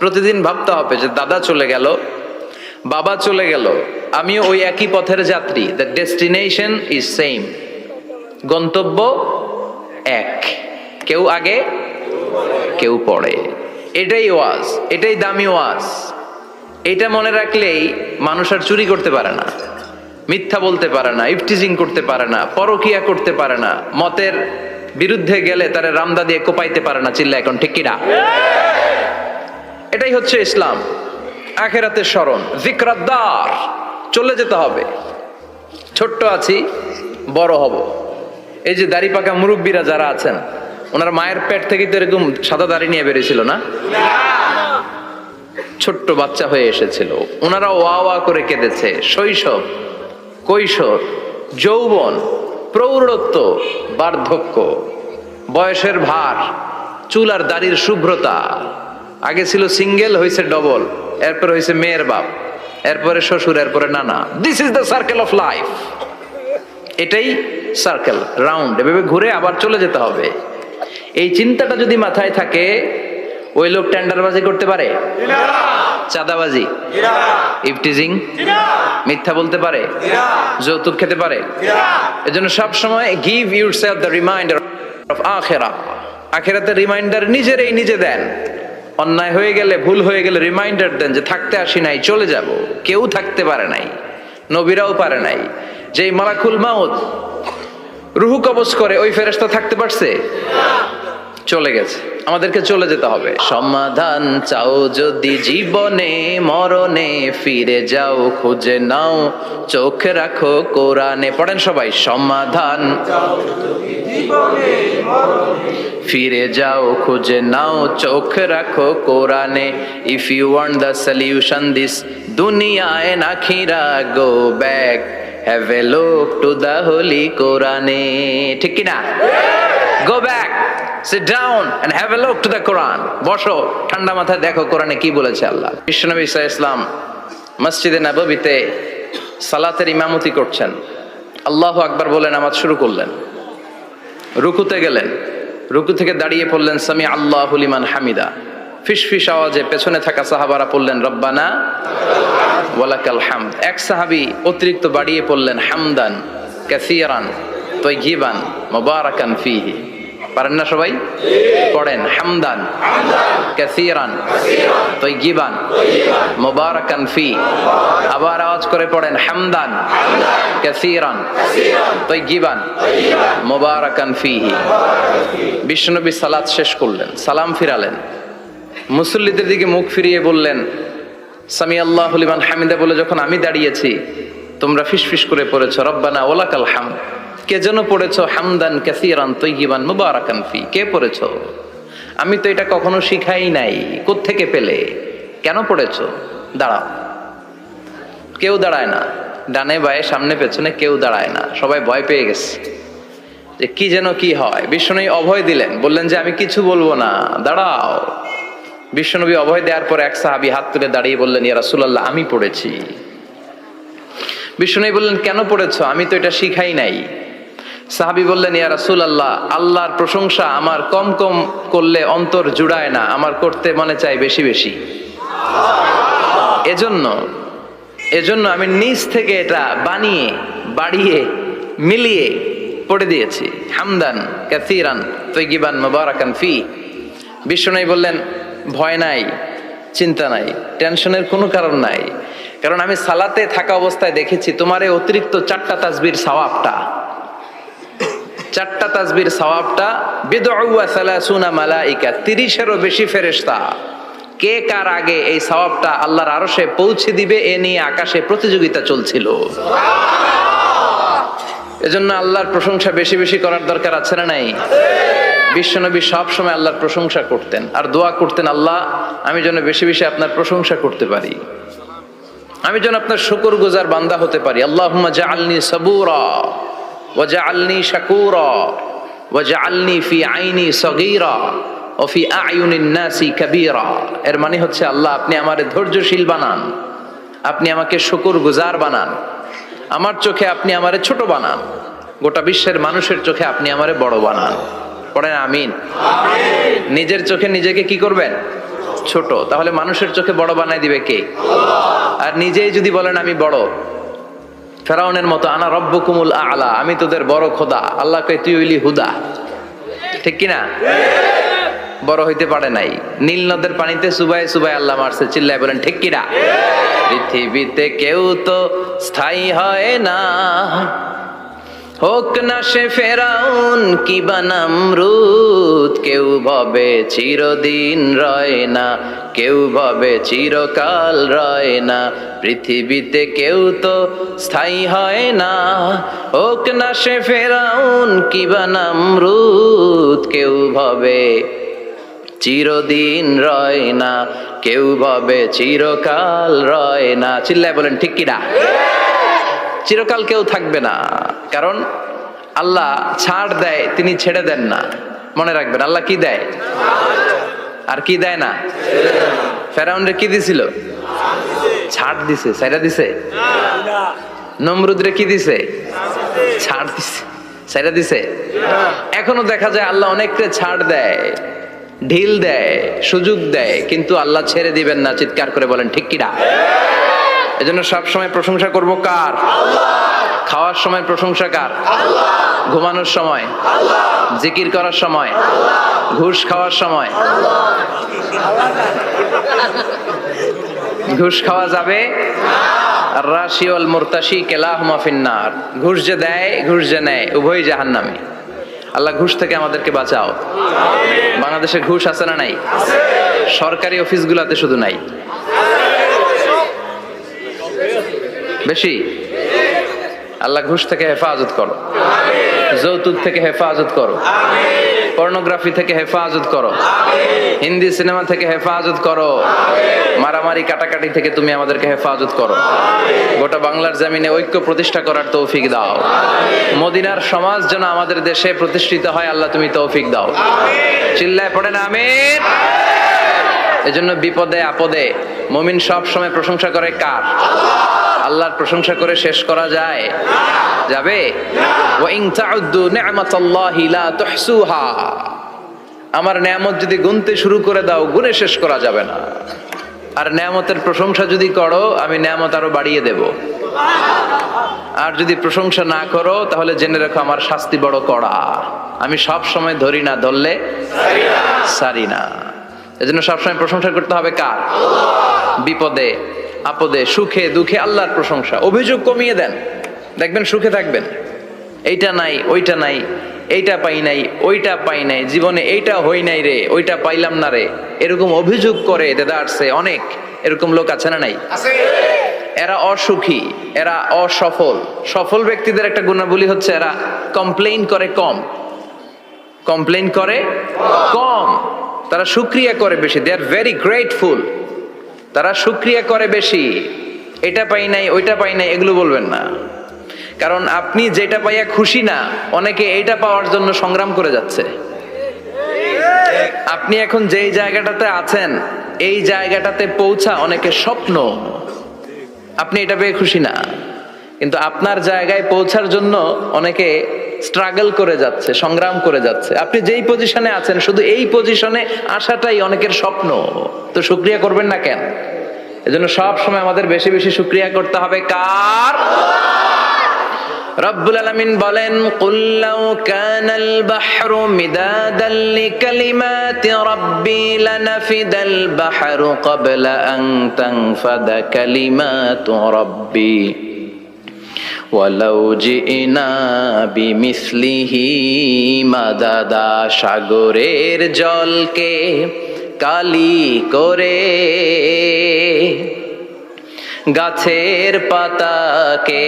প্রতিদিন ভাবতে হবে যে দাদা চলে গেল, বাবা চলে গেল। আমিও ওই একই পথের যাত্রী। দ্য ডেস্টিনেশন ইজ সেম গন্তব্য এক। কেউ আগে, কেউ পড়ে এটাই ওয়াজ, এটাই দামি ওয়াজ। এটা মনে রাখলেই মানুষ আর চুরি করতে পারে না, মিথ্যা বলতে পারে না, ইফটিজিং করতে পারে না, পরকিয়া করতে পারে না, মতের বিরুদ্ধে গেলে তারা রামদা দিয়ে কোপাইতে পারে না চিল্লা এখন, ঠিক কিনা? এটাই হচ্ছে ইসলাম। আখেরাতের স্মরণ। জিক্রাদ্দার চলে যেতে হবে। ছোট্ট আছি, বড় হব। এই যে দাড়ি পাকা মুরব্বীরা যারা আছেন, ওনার মায়ের পেট থেকে তো এরকম সাদা দাড়ি নিয়ে বেরিয়েছিল না? ছোট্ট বাচ্চা হয়ে এসেছিল। ওনারা ওয়া ওয়া করে কেঁদেছে। শৈশব, কৈশোর, যৌবন, প্রৌঢ়ত্ব, বার্ধক্য, বয়সের ভার, চুল আর দাড়ির শুভ্রতা। আগে ছিল সিঙ্গেল হয়েছে ডবল, এরপরে হয়েছে মেয়ের বাপ, এরপরে শ্বশুর, এরপরে নানা। This is the circle of life এটাই সার্কেল রাউন্ড এভাবে ঘুরে আবার চলে যেতে হবে। এই চিন্তাটা যদি মাথায় থাকে, ওই লোক টেন্ডারবাজি করতে পারে? চাঁদাবাজি? ইফটিজিং মিথ্যা বলতে পারে? যৌতুক খেতে পারে? এজন্য সব সময় give yourself the reminder of আখেরা আখেরাতে রিমাইন্ডার নিজেরই নিজে দেন। অন্যায় হয়ে গেলে, ভুল হয়ে গেলে রিমাইন্ডার দেন যে থাকতে আসি নাই, চলে যাব। কেউ থাকতে পারে নাই, নবীরাও পারে নাই। যেই মালাকুল মাউত রুহু কবজ করে, ওই ফেরেস্তা থাকতে পারছে? চলে গেছে। আমাদেরকে চলে যেতে হবে। সমাধান চাও যদি জীবনে, মরণে ফিরে যাও, খুঁজে নাও, চোখ রাখো কোরআনে। পড়েন সবাই, সমাধান ফিরে যাও, খুঁজে নাও, চোখ রাখো কোরআনে। If you want the solution this দুনিয়ায় নাখিরা go back have a look to the holy কোরআনে ঠিক কি না go back sit down and have a look to the Quran বসো, ঠান্ডা মাথায় দেখো কোরআনে কি বলেছে আল্লাহ। বিশ্বনবী ইসা ইসলাম মসজিদে নববীতে সালাতের ইমামতি করছেন। আল্লাহ আকবার বলে নামাজ শুরু করলেন। রুকুতে গেলেন। রুকু থেকে দাঁড়িয়ে পড়লেন, সামি আল্লাহ হুলিমান হামিদা। ফিস ফিস আওয়াজে পেছনে থাকা সাহাবারা পড়লেন, রব্বানা ওয়ালাকাল হামদ। এক সাহাবি অতিরিক্ত বাড়িয়ে পড়লেন, হামদান কাসিয়ারান তৈগিবান মোবারাকান ফিহি। পারেন না সবাই? পড়েন হামদান কাসিরান তৈগিবান মোবারাকান ফি। আবার আওয়াজ করে পড়েন হামদান কাসিরান তৈগিবান মোবারাকান ফিহি বিশ্বনবী সালাত শেষ করলেন সালাম ফিরালেন। মুসল্লিদের দিকে মুখ ফিরিয়ে বললেন সামি আল্লাহ লিমান হামিদা বলে যখন আমি দাঁড়িয়েছি তোমরা ফিসফিস করে পড়েছ রব্বানা ওলাকাল হাম কে যেন পড়েছ? হামদান কাসিরান তৈগিবান মুবারাকান ফি। কে পড়েছ? আমি তো এটা কখনো শিখাই নাই। থেকে পেলে? কেন পড়েছ? দাঁড়াও। কেউ দাঁড়ায় না। ডানে বায়ে সামনে পেছনে কেউ দাঁড়ায় না। সবাই ভয় পেয়ে গেছে। যে কি যেন কি হয়। বিষ্ণু অভয় দিলেন। বললেন যে, আমি কিছু বলব না। দাঁড়াও। বিশ্বনবী অভয় দেওয়ার পর এক সাহাবি হাত তুলে দাঁড়িয়ে বললেন, ইয়া রাসূলুল্লাহ, আমি পড়েছি। বিশ্বনবী বললেন, কেন পড়েছ? আমি তো এটা শিখাই নাই। সাহাবি বললেন, ইয়া রাসুল আল্লাহ আল্লাহর প্রশংসা আমার কম কম করলে অন্তর জুড়ায় না, আমার করতে মনে চাই বেশি বেশি। এজন্য এজন্য আমি নিজ থেকে এটা বানিয়ে, বাড়িয়ে, মিলিয়ে পড়ে দিয়েছি। হামদান, কাসিরান তৈগিবান মুবারাকান ফি। বিশ্বনবী বললেন, ভয় নাই, চিন্তা নাই, টেনশনের কোনো কারণ নাই। কারণ আমি সালাতে থাকা অবস্থায় দেখেছি, তোমার এই অতিরিক্ত চারটা তাসবির সওয়াবটা। চারটা তাসবির সওয়াবটা, বিদউয়া সালাসুনা মালাইকা 30 এরও বেশি ফেরেশতা। কে কার আগে এই সওয়াবটা আল্লাহর আরশে পৌঁছে দিবে এ নিয়ে আকাশে প্রতিযোগিতা চলছিল? এজন্য আল্লাহর প্রশংসা বেশি বেশি করার দরকার আছে না নাই? বিশ্বনবী সব সময় আল্লাহর প্রশংসা করতেন। আর দোয়া করতেন, আল্লাহ, আমি যেন বেশি বেশি আপনার প্রশংসা করতে পারি। আমি যেন আপনার শুকর গুজার বান্দা হতে পারি। আল্লাহ জাআলনি সাবুরা। ওয়া জাআলনি শাকুরা ওয়া জাআলনি ফি আইনি সগীরা ও ফি আয়ুনিন নাসি কাবীরা এর মানে হচ্ছে আল্লাহ আপনি আমারে ধৈর্যশীল বানান। আপনি আমাকে শুকর গুজার বানান। আমার চোখে আপনি আমারে ছোট বানান। গোটা বিশ্বের মানুষের চোখে আপনি আমারে বড় বানান। পড়েন আমিন। নিজের চোখে নিজেকে কি করবেন? ছোট। তাহলে মানুষের চোখে বড় বানাই দিবে কে? আর নিজেই যদি বলেন আমি বড় ফেরাউনের মতো, আনা রব্বকুমুল আলা, আমি তোদের বড় খোদা, আল্লাহ কে তুই হইলি হুদা। ঠিক কিনা? বড় হইতে পারে নাই। নীল নদের পানিতে সুবাই সুবাই আল্লাহ মারছে, চিল্লায় বলেন, ঠিক কিনা? পৃথিবীতে কেউ তো স্থায়ী হয় না। হোক না সে ফেরাউন, কি বানামরুদ কেউ ভবে চিরদিন রয় না, কেউ ভবে চিরকাল রয় না, পৃথিবীতে কেউ তো স্থায়ী হয় না। হোক না সে ফেরাউন, কি বানামরুদ কেউ ভবে চিরদিন রয় না, কেউ ভবে চিরকাল রয় না। চিল্লায় বলেন, ঠিক কিনা? চিরকাল কেউ থাকবে না। কারণ আল্লাহ ছাড় দেয়, তিনি ছেড়ে দেন না। মনে রাখবেন, আল্লাহ কি দেয়? আর কি দেয় না? ফেরাউনরে কি দিছিল? ছাড় দিছে সাইরা দিছে? নমরুদরে কি দিছে? ছাড় দিছে সাইরা দিছে? এখনও দেখা যায় আল্লাহ অনেককে ছাড় দেয়, ঢিল দেয়, সুযোগ দেয়, কিন্তু আল্লাহ ছেড়ে দিবেন না, চিৎকার করে বলেন, ঠিক কিনা এজন্য সব সময় প্রশংসা করব কার? খাওয়ার সময় প্রশংসা কার? ঘুমানোর সময়? জিকির করার সময়? ঘুষ খাওয়ার সময়? ঘুষ খাওয়া যাবে? রাশিওল মুরতাশি কেলাহ মাফিন্নার ঘুষ যে দেয় ঘুষ যে নেয় উভয় জাহান্নামী। আল্লাহ ঘুষ থেকে আমাদেরকে বাঁচাও। বাংলাদেশে ঘুষ আছে না নাই? সরকারি অফিসগুলোতে শুধু নাই। বেশি? আল্লাহ ঘুষ থেকে হেফাজত করো। যৌতুক থেকে হেফাজত করো। পর্নোগ্রাফি থেকে হেফাজত করো। হিন্দি সিনেমা থেকে হেফাজত করো। মারামারি, কাটাকাটি থেকে তুমি আমাদেরকে হেফাজত করো। গোটা বাংলার জমিনে ঐক্য প্রতিষ্ঠা করার তৌফিক দাও। মদিনার সমাজ যেন আমাদের দেশে প্রতিষ্ঠিত হয়, আল্লাহ তুমি তৌফিক দাও। চিল্লায় পড়েন আমির এজন্য বিপদে, আপদে, মমিন সব সময় প্রশংসা করে কার? আল্লাহর প্রশংসা করে শেষ করা যায়। যাবে? আমার নেয়ামত যদি গুনতে শুরু করে দাও গুনে শেষ করা যাবে না। আর নেয়ামতের প্রশংসা যদি করো, আমি নেয়ামত আরও বাড়িয়ে দেব। আর যদি প্রশংসা না করো, তাহলে জেনে রাখো আমার শাস্তি বড় কড়া। আমি সব সময় ধরি না, ধরলে সারি না। এজন্য সবসময় প্রশংসা করতে হবে কার? বিপদে। আপদে সুখে দুঃখে আল্লাহর প্রশংসা। অভিযোগ কমিয়ে দেন। দেখবেন সুখে থাকবেন। এইটা নাই ওইটা নাই এইটা পাই নাই ওইটা পাই নাই জীবনে এইটা হই নাই রে ওইটা পাইলাম না রে। এরকম অভিযোগ করে দেদারসে অনেক এরকম লোক আছে না নাই? এরা অসুখী এরা অসফল। সফল ব্যক্তিদের একটা গুণাবলী হচ্ছে এরা কমপ্লেইন করে কম। কমপ্লেইন করে কম। তারা সুক্রিয়া করে বেশি। দে আর ভেরি গ্রেটফুল তারা সুক্রিয়া করে বেশি, এটা পাই নাই, ওইটা পাই নাই, এগুলো বলবেন না। কারণ আপনি যেটা পাইয়া খুশি না, অনেকে এইটা পাওয়ার জন্য সংগ্রাম করে যাচ্ছে। আপনি এখন যেই জায়গাটাতে আছেন, এই জায়গাটাতে পৌঁছা অনেকে স্বপ্ন। আপনি এটা পেয়ে খুশি না। কিন্তু আপনার জায়গায় পৌঁছার জন্য অনেকে স্ট্রাগল করে যাচ্ছে, সংগ্রাম করে যাচ্ছে। আপনি যেই পজিশনে আছেন, শুধু এই পজিশনে আসাটাই অনেকের স্বপ্ন। তো শুক্রিয়া করবেন না কেন? এজন্য সব সময় আমাদের বেশি বেশি শুক্রিয়া করতে হবে। কার? রব্বুল বলেন কানাল বাহরু মিদাদান লিকালিমাতি রাব্বি লানাফিদাল বাহরু ক্বাবলা আন তানফাদা কালিমাতু রাব্বি। ওয়ালাউ জিনা বিমিসলিহি মাদাদা সাগরের জলকে কালি করে। গাছের পাতাকে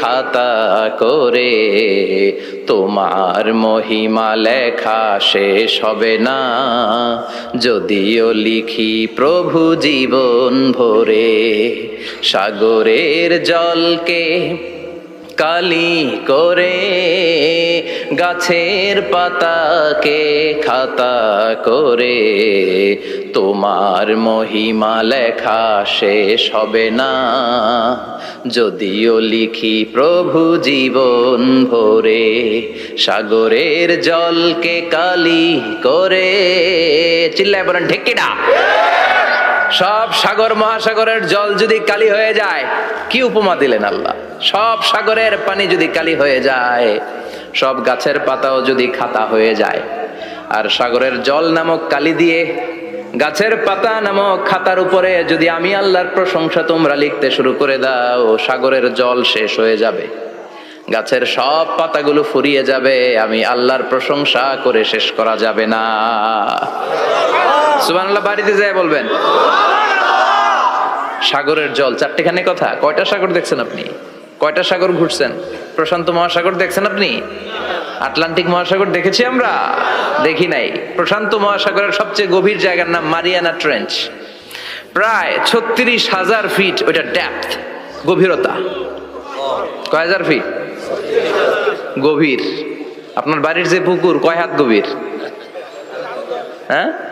খাতা করে। তোমার মহিমা লেখা শেষ হবে না। যদিও লিখি প্রভু জীবন ভরে সাগরের জলকে কালি করে গাছের পাতাকে খাতা করে। তোমার মহিমা লেখা শেষ হবে না। যদিও লিখি প্রভু জীবন ভরে, সাগরের জলকে কালি করে। চিল্লায় বলেন ঢেকিডা সব সাগর মহাসাগরের জল যদি কালি হয়ে যায়, কি উপমা দিলেন আল্লাহ? সব সাগরের পানি যদি কালি হয়ে যায়, সব গাছের পাতাও যদি খাতা হয়ে যায়, আর সাগরের জল নামক কালি দিয়ে গাছের পাতা নামক খাতার উপরে যদি আমি আল্লাহর প্রশংসা তোমরা লিখতে শুরু করে দাও, সাগরের জল শেষ হয়ে যাবে। গাছের সব পাতাগুলো ফুরিয়ে যাবে, আমি আল্লাহর প্রশংসা করে শেষ করা যাবে না। সুবহানাল্লাহ বাড়িতে যায় বলবেন। সাগরের জল চারটেখানে কথা। কয়টা সাগর দেখছেন আপনি? কয়টা সাগর ঘুরছেন? প্রশান্ত মহাসাগর দেখছেন আপনি? আটলান্টিক মহাসাগর দেখেছি আমরা? দেখি নাই। প্রশান্ত মহাসাগরের সবচেয়ে গভীর জায়গার নাম মারিয়ানা ট্রেঞ্চ। প্রায় ছত্রিশ হাজার ফিট ওইটা ড্যাপথ গভীরতা। কয় হাজার ফিট? গভীর। আপনার বাড়ির যে পুকুর কয় হাত গভীর? হ্যাঁ?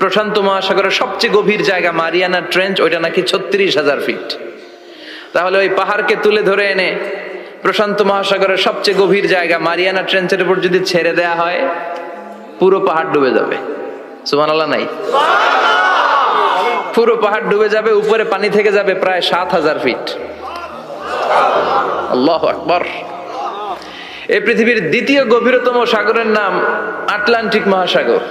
প্রশান্ত মহাসাগরের সবচেয়ে গভীর জায়গা মারিয়ানা ট্রেঞ্চ, ওইটা নাকি ছত্রিশ হাজার ফিট। তাহলে ওই পাহাড়কে তুলে ধরে এনে প্রশান্ত মহাসাগরের সবচেয়ে গভীর জায়গা মারিয়ানা ট্রেঞ্চের উপর যদি ছেড়ে দেয়া হয়, পুরো পাহাড় ডুবে যাবে। সুমান আল্লাহ নাই? পুরো পাহাড় ডুবে যাবে, উপরে পানি থেকে যাবে প্রায় সাত হাজার ফিট। আল্লাহ আকবর। এই পৃথিবীর দ্বিতীয় গভীরতম সাগরের নাম আটলান্টিক মহাসাগর।